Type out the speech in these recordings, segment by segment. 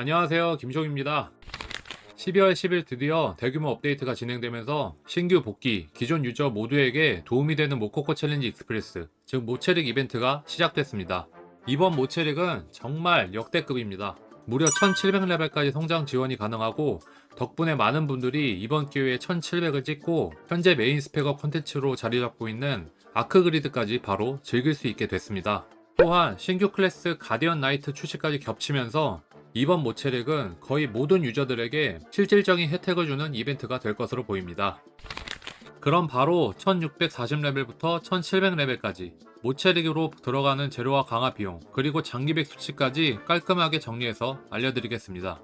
안녕하세요. 김종입니다. 12월 10일 드디어 대규모 업데이트가 진행되면서 신규 복귀, 기존 유저 모두에게 도움이 되는 모코코 챌린지 익스프레스, 즉 모체릭 이벤트가 시작됐습니다. 이번 모체릭은 정말 역대급입니다. 무려 1700레벨까지 성장 지원이 가능하고 덕분에 많은 분들이 이번 기회에 1700을 찍고 현재 메인 스펙업 콘텐츠로 자리 잡고 있는 아크 그리드까지 바로 즐길 수 있게 됐습니다. 또한 신규 클래스 가디언 나이트 출시까지 겹치면서 이번 모체렉은 거의 모든 유저들에게 실질적인 혜택을 주는 이벤트가 될 것으로 보입니다. 그럼 바로 1640레벨부터 1700레벨까지 모체렉으로 들어가는 재료와 강화 비용 그리고 장기백 수치까지 깔끔하게 정리해서 알려드리겠습니다.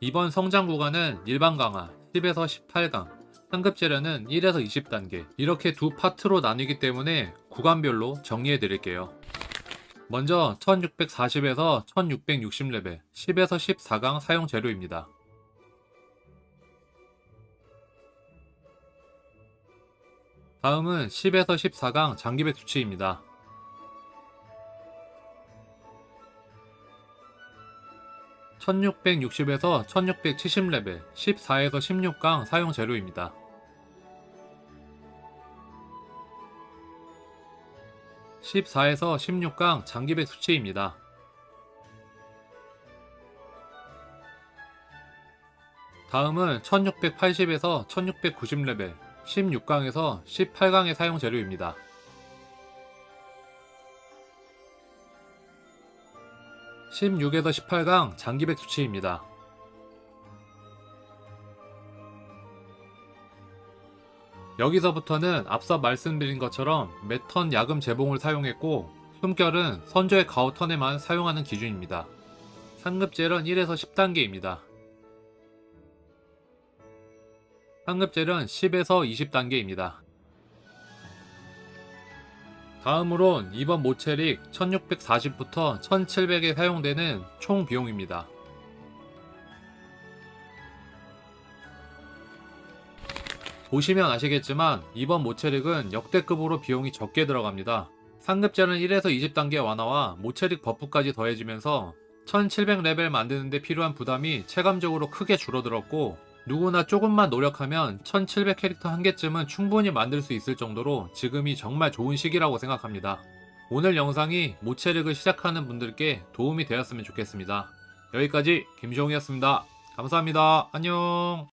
이번 성장 구간은 일반 강화 10에서 18강 상급 재료는 1에서 20단계 이렇게 두 파트로 나뉘기 때문에 구간별로 정리해 드릴게요. 먼저 1640에서 1660레벨 10에서 14강 사용 재료입니다. 다음은 10에서 14강 장기백 수치입니다. (1660에서 1670레벨) (14에서 16강) 사용 재료입니다. 14에서 16강 장기백 수치입니다. 다음은 1680에서 1690레벨 16강에서 18강의 사용 재료입니다. 16에서 18강 장기백 수치입니다. 여기서부터는 앞서 말씀드린 것처럼 매턴 야금 재봉을 사용했고 숨결은 선조의 가오 턴에만 사용하는 기준입니다. 상급 젤은 1에서 10단계입니다. 상급 젤은 10에서 20단계입니다. 다음으론 이번 모체릭 1640부터 1700에 사용되는 총 비용입니다. 보시면 아시겠지만 이번 모체릭은 역대급으로 비용이 적게 들어갑니다. 상급자는 1에서 20단계 완화와 모체릭 버프까지 더해지면서 1700레벨 만드는데 필요한 부담이 체감적으로 크게 줄어들었고 누구나 조금만 노력하면 1700 캐릭터 한 개쯤은 충분히 만들 수 있을 정도로 지금이 정말 좋은 시기라고 생각합니다. 오늘 영상이 모체릭을 시작하는 분들께 도움이 되었으면 좋겠습니다. 여기까지 김종이었습니다. 감사합니다. 안녕.